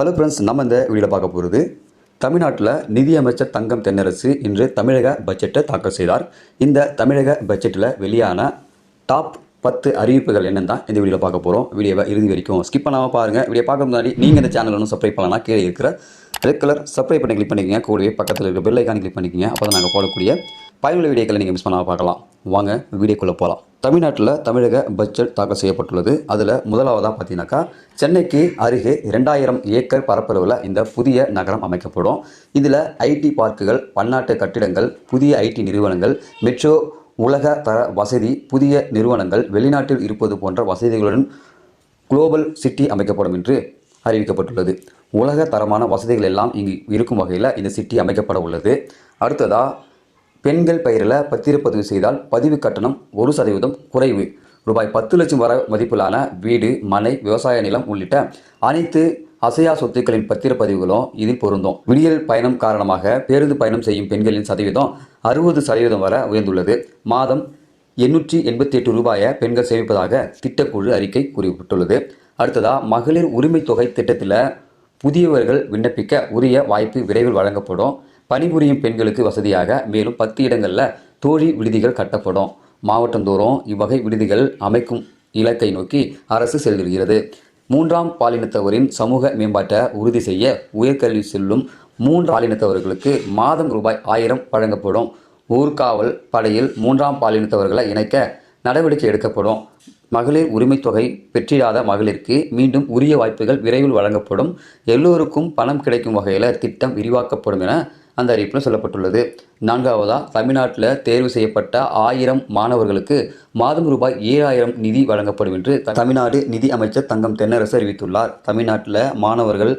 Hello friends நம்ம இந்த வீடியோவில் பார்க்க போகிறது தமிழ்நாட்டில் நிதியமைச்சர் தங்கம் தென்னரசு இன்று தமிழக பட்ஜெட்டை தாக்கல் செய்தார். இந்த தமிழக பட்ஜெட்டில் வெளியான டாப் பத்து அறிவிப்புகள் என்னன்னு தான் இந்த வீடியோவில் பார்க்க போகிறோம் வீடியோவை இறுதி வரைக்கும் ஸ்கிப் பண்ணாமல் பாருங்கள் வீடியோ பார்க்க முன்னாடி நீங்கள் இந்த சேனல் ஒன்றும் சப்ஸ்கிரைப் பண்ணலாம் கீழே இருக்கிற ரெட் கலர் சப்ஸ்கிரைப் பண்ணி கிளிக் பண்ணிக்கங்க. கூடவே பக்கத்தில் இருக்கிற பெல் ஐக்கான் கிளிக் பண்ணிக்கோங்க. அப்போ தான் நாங்கள் போடக்கூடிய பயனுள்ள வீடியோக்களை நீங்கள் மிஸ் பண்ணாமல் பார்க்கலாம். வாங்க வீடியோக்குள்ளே போகலாம் தமிழ்நாட்டில் தமிழக பட்ஜெட் தாக்கல் செய்யப்பட்டுள்ளது. அதில் முதலாவதாக பார்த்தீங்கன்னாக்கா சென்னைக்கு அருகே இரண்டாயிரம் ஏக்கர் பரப்பளவில் இந்த புதிய நகரம் அமைக்கப்படும். இதில் ஐடி பார்க்குகள் பன்னாட்டு கட்டிடங்கள் புதிய ஐடி நிறுவனங்கள் மெட்ரோ உலக தர வசதி புதிய நிறுவனங்கள் வெளிநாட்டில் இருப்பது போன்ற வசதிகளுடன் குளோபல் சிட்டி அமைக்கப்படும் என்று அறிவிக்கப்பட்டுள்ளது. உலக தரமான வசதிகள் எல்லாம் இங்கு இருக்கும் வகையில் இந்த சிட்டி அமைக்கப்பட உள்ளது. அடுத்ததாக பெண்கள் பெயரில் பத்திரப்பதிவு செய்தால் பதிவு கட்டணம் ஒரு சதவீதம் குறைவு. ரூபாய் பத்து லட்சம் வர மதிப்பிலான வீடு மனை விவசாய நிலம் உள்ளிட்ட அனைத்து அசையா சொத்துக்களின் பத்திரப்பதிவுகளும் இதில் பொருந்தும். விடியல் பயணம் காரணமாக பேருந்து பயணம் செய்யும் பெண்களின் சதவீதம் அறுபது சதவீதம் வரை உயர்ந்துள்ளது. மாதம் எண்ணூற்றி எண்பத்தி எட்டு ரூபாயை பெண்கள் சேமிப்பதாக திட்டக்குழு அறிக்கை குறிப்பிட்டுள்ளது. அடுத்ததா மகளிர் உரிமை தொகை திட்டத்தில் புதியவர்கள் விண்ணப்பிக்க உரிய வாய்ப்பு விரைவில் வழங்கப்படும். பணிபுரியும் பெண்களுக்கு வசதியாக மேலும் பத்து இடங்களில் தோழி விடுதிகள் கட்டப்படும். மாவட்டந்தோறும் இவ்வகை விடுதிகள் அமைக்கும் இலக்கை நோக்கி அரசு செல்கிறது மூன்றாம் பாலினத்தவரின் சமூக மேம்பாட்டை உறுதி செய்ய உயர்கல்வி செல்லும் மூன்று பாலினத்தவர்களுக்கு மாதம் ரூபாய் ஆயிரம் வழங்கப்படும். ஊர்காவல் படையில் மூன்றாம் பாலினத்தவர்களை இணைக்க நடவடிக்கை எடுக்கப்படும். மகளிர் உரிமைத் தொகை பெற்றிடாத மகளிருக்கு மீண்டும் உரிய வாய்ப்புகள் விரைவில் வழங்கப்படும். எல்லோருக்கும் பணம் கிடைக்கும் வகையில் திட்டம் விரிவாக்கப்படும் என அந்த அறிவிப்பில் சொல்லப்பட்டுள்ளது. நான்காவதாக தமிழ்நாட்டில் தேர்வு செய்யப்பட்ட ஆயிரம் மாணவர்களுக்கு மாதம் ரூபாய் ஏழாயிரம் நிதி வழங்கப்படும் என்று தமிழ்நாடு நிதி அமைச்சர் தங்கம் தென்னரசு அறிவித்துள்ளார். தமிழ்நாட்டில் மாணவர்கள்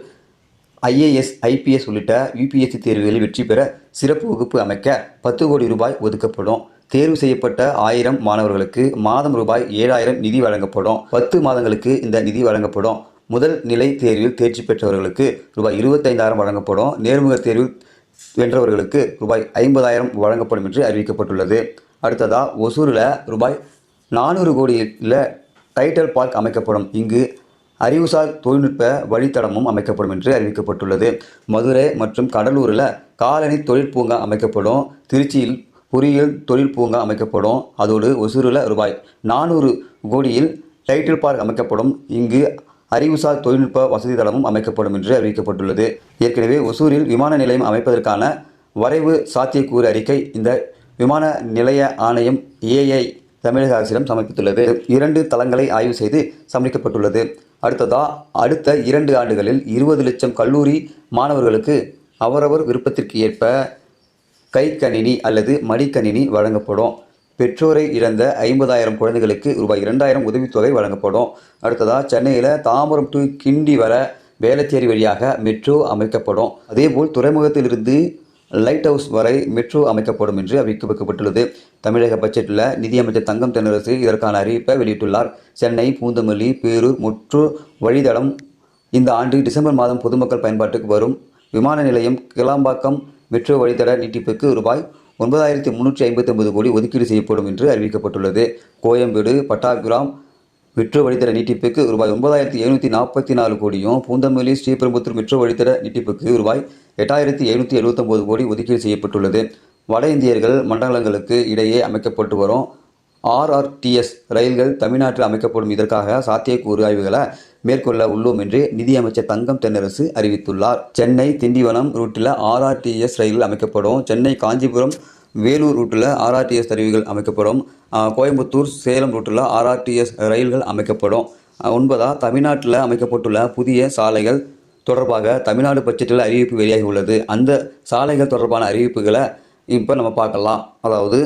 ஐஏஎஸ் ஐபிஎஸ் உள்ளிட்ட யூபிஎஸ்சி தேர்வுகளில் வெற்றி பெற சிறப்பு வகுப்பு அமைக்க பத்து கோடி ரூபாய் ஒதுக்கப்படும். தேர்வு செய்யப்பட்ட ஆயிரம் மாணவர்களுக்கு மாதம் ரூபாய் ஏழாயிரம் நிதி வழங்கப்படும். பத்து மாதங்களுக்கு இந்த நிதி வழங்கப்படும். முதல் நிலை தேர்வில் தேர்ச்சி பெற்றவர்களுக்கு ரூபாய் இருபத்தைந்தாயிரம் வழங்கப்படும். நேர்முக தேர்வில் வென்றவர்களுக்கு ரூபாய் ஐம்பதாயிரம் வழங்கப்படும் என்று அறிவிக்கப்பட்டுள்ளது. அடுத்ததாக ஒசூரில் ரூபாய் நானூறு கோடியில் டைட்டல் பார்க் அமைக்கப்படும். இங்கு அறிவுசார் தொழில்நுட்ப வழித்தடமும் அமைக்கப்படும் என்று அறிவிக்கப்பட்டுள்ளது. மதுரை மற்றும் கடலூரில் காலனி தொழிற்பூங்கா அமைக்கப்படும். திருச்சியில் பொறியியல் தொழில் பூங்கா அமைக்கப்படும். அதோடு ஒசூரில் ரூபாய் நானூறு கோடியில் டைட்டில் பார்க் அமைக்கப்படும். இங்கு அறிவுசார் தொழில்நுட்ப வசதி தளமும் அமைக்கப்படும் என்று அறிவிக்கப்பட்டுள்ளது. ஏற்கனவே ஒசூரில் விமான நிலையம் அமைப்பதற்கான வரைவு சாத்தியக்கூறு அறிக்கை இந்த விமான நிலைய ஆணையம் ஏஐ தமிழக அரசிடம் சமர்ப்பித்துள்ளது. இரண்டு தளங்களை ஆய்வு செய்து சமர்ப்பிக்கப்பட்டுள்ளது. அடுத்ததா அடுத்த இரண்டு ஆண்டுகளில் இருபது லட்சம் கல்லூரி மாணவர்களுக்கு அவரவர் விருப்பத்திற்கு ஏற்ப கைக்கணினி அல்லது மடிக்கணினி வழங்கப்படும். பெற்றோரை இழந்த ஐம்பதாயிரம் குழந்தைகளுக்கு ரூபாய் இரண்டாயிரம் உதவித்தொகை வழங்கப்படும். அடுத்ததாக சென்னையில் தாம்பரம் டு கிண்டி வர வேளச்சேரி வழியாக மெட்ரோ அமைக்கப்படும். அதேபோல் துறைமுகத்திலிருந்து லைட் ஹவுஸ் வரை மெட்ரோ அமைக்கப்படும் என்று அறிவிக்கப்பட்டுள்ளது. தமிழக பட்ஜெட்டில் நிதியமைச்சர் தங்கம் தென்னரசு இதற்கான அறிவிப்பை வெளியிட்டுள்ளார். சென்னை பூந்தமல்லி பேரூர் முற்று வழித்தடம் இந்த ஆண்டு டிசம்பர் மாதம் பொதுமக்கள் பயன்பாட்டுக்கு வரும். விமான நிலையம் கிளாம்பாக்கம் மெட்ரோ வழித்தட நீட்டிப்புக்கு ரூபாய் ஒன்பதாயிரத்தி முந்நூற்றி ஐம்பத்தி ஒன்பது கோடி ஒதுக்கீடு செய்யப்படும் என்று அறிவிக்கப்பட்டுள்ளது. கோயம்பேடு பட்டாபிராம் மெட்ரோ வழித்தட நீட்டிப்புக்கு ரூபாய் ஒன்பதாயிரத்தி எழுநூற்றி நாற்பத்தி நாலு கோடியும் பூந்தமல்லி ஸ்ரீபெரும்புத்தூர் மெட்ரோ வழித்தட நீட்டிப்புக்கு ரூபாய் எட்டாயிரத்தி எழுநூற்றி எழுபத்தொம்போது கோடி ஒதுக்கீடு செய்யப்பட்டுள்ளது. வட இந்தியர்கள் மண்டலங்களுக்கு இடையே அமைக்கப்பட்டு வரும் ஆர்ஆர்டிஎஸ் ரயில்கள் தமிழ்நாட்டில் அமைக்கப்படும் இதற்காக சாத்தியக்கூறு ஆய்வுகளை மேற்கொள்ள உள்ளோம் என்று நிதியமைச்சர் தங்கம் தென்னரசு அறிவித்துள்ளார். சென்னை திண்டிவனம் ரூட்டில் ஆர்ஆர்டிஎஸ் ரயில்கள் அமைக்கப்படும். சென்னை காஞ்சிபுரம் வேலூர் ரூட்டில் ஆர்ஆர்டிஎஸ் தருவிகள் அமைக்கப்படும். கோயம்புத்தூர் சேலம் ரூட்டில் ஆர்ஆர்டிஎஸ் ரயில்கள் அமைக்கப்படும். ஒன்பதாக ஒன்பதா தமிழ்நாட்டில் அமைக்கப்பட்டுள்ள புதிய சாலைகள் தொடர்பாக தமிழ்நாடு பட்ஜெட்டில் அறிவிப்பு வெளியாகி உள்ளது. அந்த சாலைகள் தொடர்பான அறிவிப்புகளை இப்போ நம்ம பார்க்கலாம். அதாவது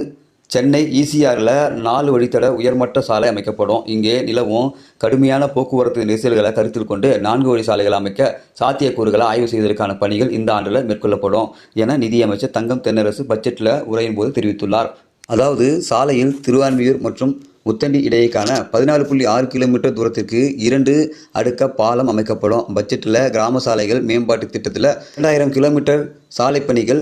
சென்னை ஈசிஆரில் நாலு வழித்தட உயர்மட்ட சாலை அமைக்கப்படும். இங்கே நிலவும் கடுமையான போக்குவரத்து நெரிசல்களை கருத்தில் கொண்டு நான்கு வழி சாலைகளை அமைக்க சாத்தியக்கூறுகளை ஆய்வு செய்வதற்கான பணிகள் இந்த ஆண்டில் மேற்கொள்ளப்படும் என நிதியமைச்சர் தங்கம் தென்னரசு பட்ஜெட்டில் உரையின் போது தெரிவித்துள்ளார். அதாவது சாலையில் திருவான்மியூர் மற்றும் முத்தண்டி இடையேக்கான பதினாலு புள்ளி ஆறு கிலோமீட்டர் தூரத்திற்கு இரண்டு அடுக்க பாலம் அமைக்கப்படும். பட்ஜெட்டில் கிராம சாலைகள் மேம்பாட்டு திட்டத்தில் இரண்டாயிரம் கிலோமீட்டர் சாலை பணிகள்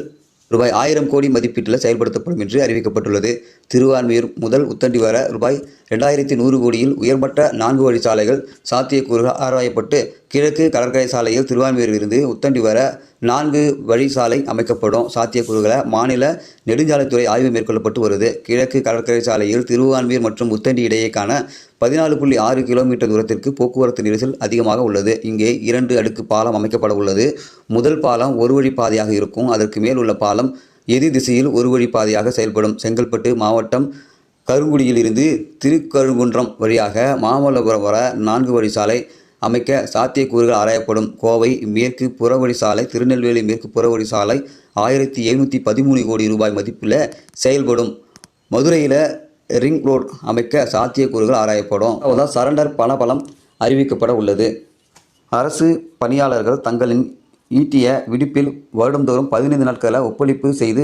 ரூபாய் ஆயிரம் கோடி மதிப்பீட்டில் செயல்படுத்தப்படும் என்று அறிவிக்கப்பட்டுள்ளது. திருவான்மியூர் முதல் உத்தண்டி வர ரூபாய் ரெண்டாயிரத்தி நூறு கோடியில் உயர்மட்ட நான்கு வழி சாலைகள் சாத்தியக்கூறுகள் ஆராயப்பட்டு கிழக்கு கடற்கரை சாலையில் திருவான்மியூரில் இருந்து உத்தண்டி வர நான்கு வழி சாலை அமைக்கப்படும் சாத்தியக்கூறுகளை மாநில நெடுஞ்சாலைத்துறை ஆய்வு மேற்கொள்ளப்பட்டு வருது. கிழக்கு கடற்கரை சாலையில் திருவான்மீர் மற்றும் முத்தண்டி இடையேக்கான பதினாலு புள்ளி ஆறு கிலோமீட்டர் தூரத்திற்கு போக்குவரத்து நெரிசல் அதிகமாக உள்ளது. இங்கே இரண்டு அடுக்கு பாலம் அமைக்கப்பட உள்ளது. முதல் பாலம் ஒரு வழி பாதையாக இருக்கும். அதற்கு மேல் உள்ள பாலம் எதிர் திசையில் ஒரு வழி பாதையாக செயல்படும். செங்கல்பட்டு மாவட்டம் கருங்குடியிலிருந்து திருக்கருங்குன்றம் வழியாக மாமல்லபுரம் வர நான்கு வழி சாலை அமைக்க சாத்தியக்கூறுகள் ஆராயப்படும். கோவை மேற்கு புறவழி சாலை திருநெல்வேலி மேற்கு புறவழி சாலை ஆயிரத்தி எழுநூற்றி பதிமூணு கோடி ரூபாய் மதிப்பில் செயல்படும். மதுரையில் ரிங் ரோட் அமைக்க சாத்தியக்கூறுகள் ஆராயப்படும். அதான் சரண்டர் பணபலம் அறிவிக்கப்பட உள்ளது. அரசு பணியாளர்கள் தங்களின் ஈட்டிய விடுப்பில் வருடந்தோறும் பதினைந்து நாட்களை ஒப்பளிப்பு செய்து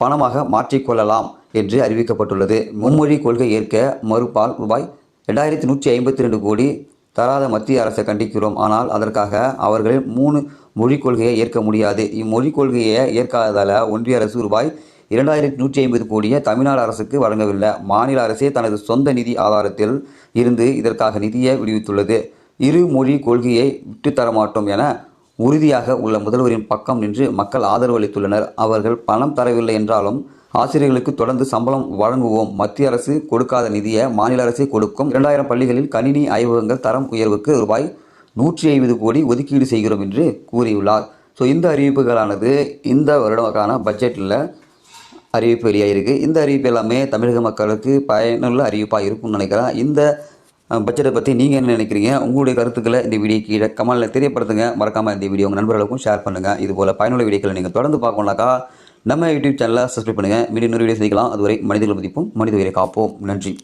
பணமாக மாற்றிக்கொள்ளலாம் என்று அறிவிக்கப்பட்டுள்ளது. மும்மொழி கொள்கை ஏற்க மறுப்பால் ரூபாய் ரெண்டாயிரத்தி நூற்றி ஐம்பத்தி ரெண்டு கோடி தராத மத்திய அரசை கண்டிக்கிறோம். ஆனால் அதற்காக அவர்கள் மூணு மொழிக் கொள்கையை ஏற்க முடியாது. இம்மொழிக் கொள்கையை ஏற்காததால் ஒன்றிய அரசு ரூபாய் இரண்டாயிரத்தி நூற்றி ஐம்பது கோடியை தமிழ்நாடு அரசுக்கு வழங்கவில்லை. மாநில அரசே தனது சொந்த நிதி ஆதாரத்தில் இருந்து இதற்காக நிதியை விடுவித்துள்ளது. இரு மொழி கொள்கையை விட்டுத்தரமாட்டோம் என உறுதியாக உள்ள முதல்வரின் பக்கம் நின்று மக்கள் ஆதரவு அளித்துள்ளனர். அவர்கள் பணம் தரவில்லை என்றாலும் ஆசிரியர்களுக்கு தொடர்ந்து சம்பளம் வழங்குவோம். மத்திய அரசு கொடுக்காத நிதியை மாநில அரசே கொடுக்கும். இரண்டாயிரம் பள்ளிகளில் கணினி ஆய்வகங்கள் தரம் உயர்வுக்கு ரூபாய் நூற்றி ஐம்பது கோடி ஒதுக்கீடு செய்கிறோம் என்று கூறியுள்ளார். ஸோ இந்த அறிவிப்புகளானது இந்த வருடக்கான பட்ஜெட்டில் அறிவிப்பு வெளியாகிருக்கு இந்த அறிவிப்பு எல்லாமே தமிழக மக்களுக்கு பயனுள்ள அறிவிப்பாக இருக்கும்னு நினைக்கிறேன். இந்த பட்ஜெட்டை பற்றி நீங்கள் என்ன நினைக்கிறீங்க? உங்களுடைய கருத்துக்களை இந்த வீடியோ கீழே கமலில் தெரியப்படுத்துங்க. மறக்காமல் இந்த வீடியோ உங்கள் நண்பர்களுக்கும் ஷேர் பண்ணுங்கள் இதுபோல் பயனுள்ள வீடியோக்களை நீங்கள் தொடர்ந்து பார்க்கணுனாக்கா நம்ம யூடியூப் சேனலை சப்ஸ்கிரைப் பண்ணுங்கள் மீண்டும் இன்னொரு வீடியோ சந்திக்கலாம். அதுவரை மனிதர்கள் மதிப்போம் மனித உயிரை காப்போம். நன்றி.